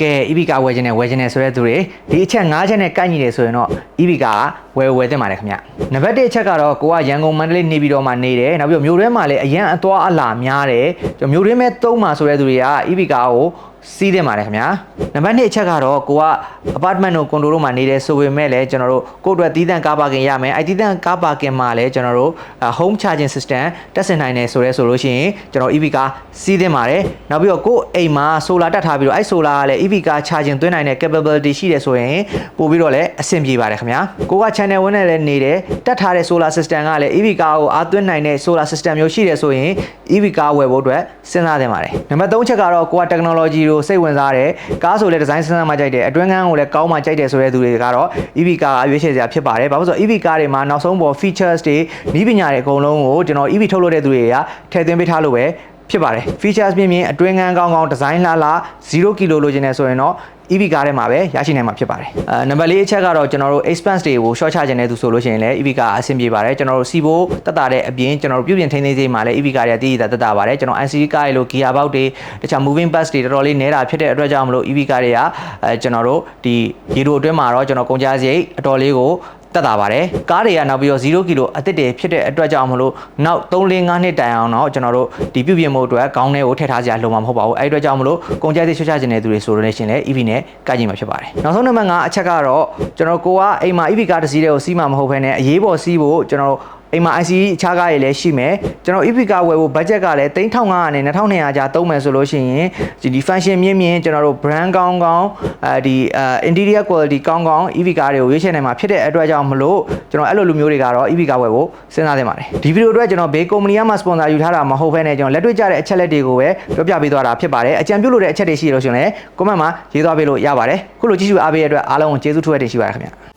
ကဲ EV ကားဝယ်ခြင်းနဲ့ဝယ်ခြင်းနဲ့ဆိုတဲ့သူတွေဒီအချက်၅ချက်နဲ့ကိုက်ညီတယ်ဆိုရင်တော့ EV ကားကဝယ်ဝယ်သင့်ပါတယ်ခင်ဗျနံပါတ်1အချက်ကတော့ကိုကရန်ကုန်မန္တလေးနေပြည်တော်မှာနေတယ်နောက်ပြီးတော့မြို့ထဲမှာလည်းအရန်အသွားအလာများတယ်ကျွန်တော်မြို့ထဲမဲ့သုံးမှာဆိုတဲ့သူတွေက EV ကားကို စီးတင်ပါတယ်ခင်ဗျာနံပါတ်2အချက်ကတော့ကိုက apartment တို့ condo တို့မှာနေတယ်ဆိုပေမဲ့လည်းကျွန်တော်တို့ကိုယ့်အတွက်တီးတန့်ကားပါကင်ရမယ်အဲတီးတန့်ကားပါကင်မှာလည်းကျွန်တော်တို့ home charging system တက်ဆင်နိုင်တယ်ဆိုရဲဆိုလို့ရှိရင်ကျွန်တော် EV ကားစီးတင်ပါတယ်နောက်ပြီးတော့ကိုယ့်အိမ်မှာ solar တက်ထားပြီးတော့အဲ solar ကလည်း EV ကား charging သွင်းနိုင်တဲ့ capability ရှိတယ်ဆိုရင်ပို့ပြီးတော့လည်းအဆင်ပြေပါတယ်ခင်ဗျာကိုက channel ဝင်နဲ့လည်းနေတယ်တက်ထားတဲ့ solar system ကလည်း EV ကားကိုအားသွင်းနိုင်တဲ့ solar system မျိုးရှိတယ်ဆိုရင် EV ကားဝယ်ဖို့အတွက်စဉ်းစားသင့်ပါတယ်နံပါတ်3ချက်ကတော့ကိုက technology ကိုစိတ်ဝင်စားတယ်ကားဆိုလည်း design စဉ်းစားမှကြိုက်တယ်အတွင်းခန်းကိုလည်းကောင်းမှကြိုက်တယ်ဆိုတဲ့သူတွေကတော့ EV ကားအရွေးချယ်စရာဖြစ်ပါတယ်ဘာလို့လဲဆိုတော့ EV ကားတွေမှာနောက်ဆုံးပေါ် features တွေနည်းပညာတွေအကုန်လုံးကိုကျွန်တော် EV ထုတ်လုပ်တဲ့သူတွေကထည့်သွင်းပေးထားလို့ပဲဖြစ်ပါတယ် features ပြင်းပြင်းအတွင်းခန်းကောင်းကောင်း design လှလှ0 kg လိုချင်တယ်ဆိုရင်တော့ EV ကားထဲမှာပဲရရှိနိုင်မှာဖြစ်ပါတယ်အဲနံပါတ်၄အချက်ကတော့ကျွန်တော်တို့ expense တွေကို short ချခြင်းတဲ့သူဆိုလို့ရှိရင်လည်း EV ကားအဆင်ပြေပါတယ်ကျွန်တော်တို့စီဘိုးတက်တာတဲ့အပြင်ကျွန်တော်တို့ပြုပြင်ထိန်းသိမ်းစေးမှာလည်း EV ကားတွေကတည်တည်တက်တာပါတယ်ကျွန်တော် ICD ကားတွေလို့ gear box တွေတခြား moving parts တွေတော်တော်လေးနေတာဖြစ်တဲ့အတွက်ကြောင့်မလို့ EV ကားတွေကအဲကျွန်တော်တို့ဒီရေတိုအတွင်းမှာတော့ကျွန်တော်ကုန်ကြစရိတ်အတော်လေးကို တက်တာပါတယ်ကားတွေကနောက်ပြီးတော့0ကီလိုအသစ်တွေဖြစ်တဲ့အတွက်ကြောင့်မလို့နောက်3 4 5နှစ်တိုင်အောင်တော့ကျွန်တော်တို့ဒီပြုပြင်မှုအတွက်ခေါင်းထဲကိုထည့်ထားစရာလိုမှာမဟုတ်ပါဘူးအဲ့ဒီအတွက်ကြောင့်မလို့ကုန်ကြစိတ်ချွတ်ချခြင်းတဲ့သူတွေဆိုလို့ရှိရင်လည်း EV နဲ့ကိုက်ကြည့်မှာဖြစ်ပါတယ်နောက်ဆုံးနံပါတ်5အချက်ကတော့ကျွန်တော်ကိုကအိမ်မှာ EV ကားတစ်စီးတည်းကိုစီးမှာမဟုတ်ဘဲနဲ့အရေးပေါ်စီးဖို့ကျွန်တော် အိမ်မှာ IC အခြားကားတွေလည်းရှိမယ်ကျွန်တော် EV ကားဝယ်ဖို့ budget ကလည်း3500နဲ့2200ကျာသုံးမယ်ဆိုလို့ရှိရင်ဒီ function မြင့်မြင့်ကျွန်တော်တို့ brand ကောင်းကောင်းအဲဒီ interior quality ကောင်းကောင်း EV ကားတွေကိုရွေးချယ်နိုင်မှာဖြစ်တဲ့အတွက်ကြောင့်မလို့ကျွန်တော်အဲ့လိုလူမျိုးတွေကတော့ EV ကားဝယ်ဖို့စဉ်းစားသင့်ပါတယ်ဒီဗီဒီယိုအတွက်ကျွန်တော်ဘေး company ကမှ sponsor ယူထားတာမဟုတ်ဘဲနဲ့ကျွန်တော်လက်တွေ့ကျတဲ့အချက်လက်တွေကိုပဲပြောပြပေးသွားတာဖြစ်ပါတယ်အကြံပြုလို့တဲ့အချက်တွေရှိရလို့ရှိရင်လည်း comment မှာရေးသွားပေးလို့ရပါတယ်ခုလိုကြည့်ရှုအားပေးတဲ့အတွက်အားလုံးကိုကျေးဇူးထူးရတင်ရှိပါတယ်ခင်ဗျာ